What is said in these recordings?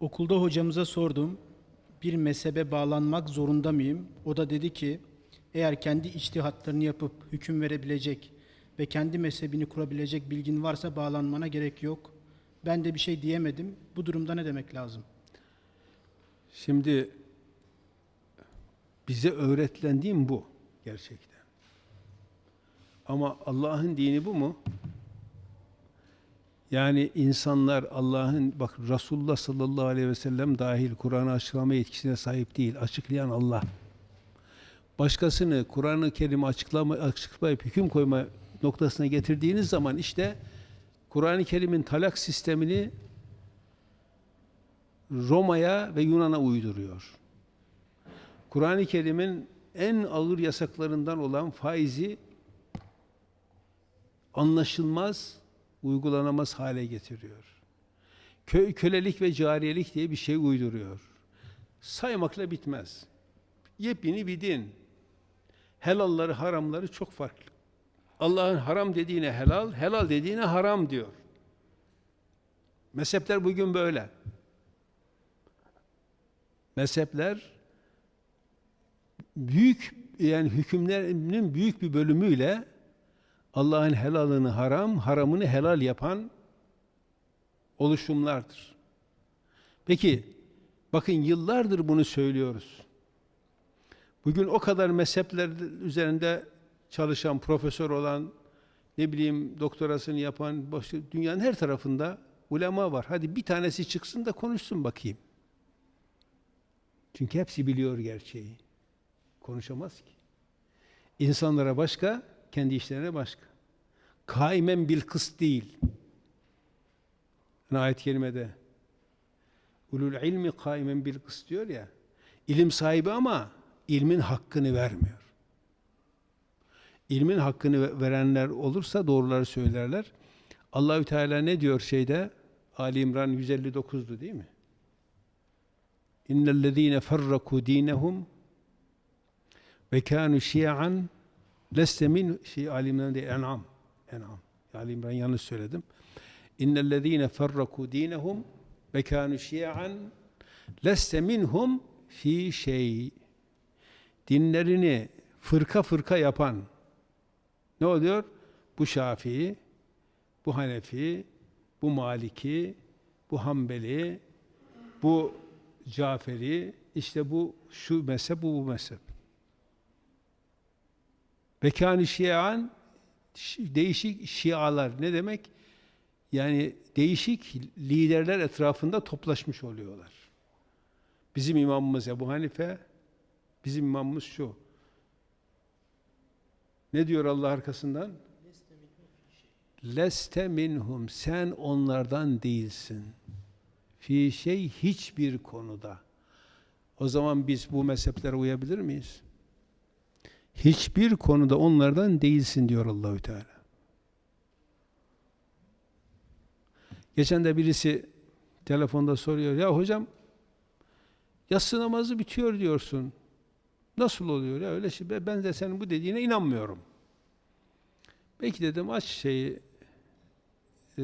Okulda hocamıza sordum. Bir mezhebe bağlanmak zorunda mıyım? O da dedi ki eğer kendi içtihatlarını yapıp hüküm verebilecek ve kendi mezhebini kurabilecek bilgin varsa bağlanmana gerek yok. Ben de bir şey diyemedim. Bu durumda ne demek lazım? Şimdi bize öğretilen bu gerçekten. Ama Allah'ın dini bu mu? Yani insanlar Allah'ın bak Resulullah sallallahu aleyhi ve sellem dahil Kur'an'ı açıklama yetkisine sahip değil. Açıklayan Allah. Başkasını Kur'an-ı Kerim'i açıklama, açıklayıp hüküm koyma noktasına getirdiğiniz zaman işte Kur'an-ı Kerim'in talak sistemini Roma'ya ve Yunan'a uyduruyor. Kur'an-ı Kerim'in en ağır yasaklarından olan faizi anlaşılmaz, uygulanamaz hale getiriyor. Kö kölelik ve cariyelik diye bir şey uyduruyor. Saymakla bitmez. Yepyeni bir din. Helalları, haramları çok farklı. Allah'ın haram dediğine helal, helal dediğine haram diyor. Mezhepler bugün böyle. Mezhepler büyük yani hükümlerinin büyük bir bölümüyle Allah'ın helalını haram, haramını helal yapan oluşumlardır. Peki bakın yıllardır bunu söylüyoruz. Bugün o kadar mezhepler üzerinde çalışan, profesör olan, ne bileyim doktorasını yapan, başka, dünyanın her tarafında ulema var. Hadi bir tanesi çıksın da konuşsun bakayım. Çünkü hepsi biliyor gerçeği. Konuşamaz ki. İnsanlara başka, kendi işlerine başka. Kaimen bil kıst değil. Ayet-i kerimede ulul ilmi kaimen bil kıst diyor ya. İlim sahibi ama ilmin hakkını vermiyor. İlmin hakkını verenler olursa doğruları söylerler. Allahü Teala ne diyor şeyde? Ali İmran 159'du değil mi? İnnellezîne ferraku dînehum ve kânü şi'an leste min şey Ali İmran değil en'am en'am Ali İmran yanlış söyledim. İnnellezîne ferraku dînehum ve kânü şi'an leste minhum fi şey dinlerini fırka fırka yapan ne oluyor? Bu Şafii, bu Hanefi, bu Maliki, bu Hanbeli, bu Caferi, işte bu şu mezhep, bu bu mezhep. Bekâni şian değişik şialar ne demek? Yani değişik liderler etrafında toplaşmış oluyorlar. Bizim imamımız Ebu Hanife, bizim imamımız şu. Ne diyor Allah arkasından? Leste minhum sen onlardan değilsin. Fi şey hiçbir konuda. O zaman biz bu mezheplere uyabilir miyiz? Hiçbir konuda onlardan değilsin diyor Allahü Teala. Geçen de birisi telefonda soruyor. Ya hocam yatsı namazı bitiyor diyorsun. Nasıl oluyor ya öyle şey? Ben de senin bu dediğine inanmıyorum. Peki dedim aç şeyi e,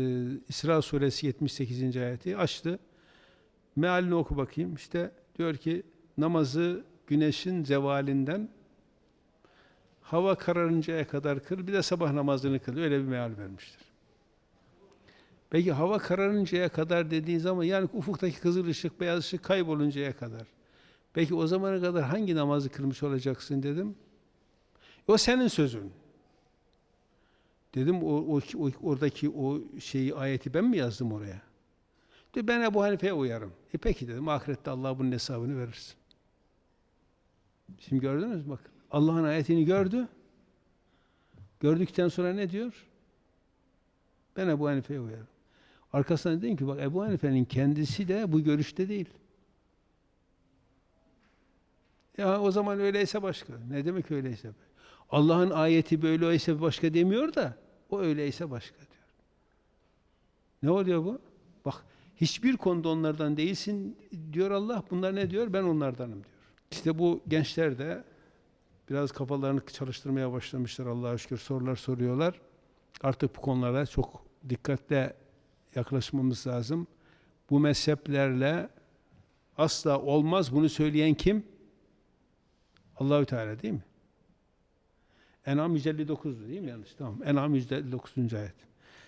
İsra suresi 78. ayeti açtı. Mealini oku bakayım. İşte diyor ki namazı güneşin zevalinden hava kararıncaya kadar kıl, bir de sabah namazını kıl. Öyle bir meal vermiştir. Peki hava kararıncaya kadar dediğin zaman yani ufuktaki kızıl ışık, beyaz ışık kayboluncaya kadar. Peki o zamana kadar hangi namazı kılmış olacaksın dedim. O senin sözün. Dedim o, o, o oradaki o şeyi ayeti ben mi yazdım oraya? De ben Ebu Hanife'ye uyarım. E peki dedim ahirette Allah bunun hesabını verirsin. Şimdi gördünüz mü bakın. Allah'ın ayetini gördü. Gördükten sonra ne diyor? Ben Ebu Hanife'ye uyarım. Arkasından dedim ki bak Ebu Hanife'nin kendisi de bu görüşte değil. Ya o zaman öyleyse başka. Ne demek öyleyse? Allah'ın ayeti böyleyse başka demiyor da o öyleyse başka diyor. Ne oluyor bu? Bak hiçbir konuda onlardan değilsin diyor Allah. Bunlar ne diyor? Ben onlardanım diyor. İşte bu gençler de biraz kafalarını çalıştırmaya başlamışlar Allah'a şükür sorular soruyorlar. Artık bu konulara çok dikkatle yaklaşmamız lazım. Bu mezheplerle Asla olmaz. Bunu söyleyen kim? Allahü Teala değil mi? En'am 159'du değil mi yanlış? Tamam. En'am 159. ayet.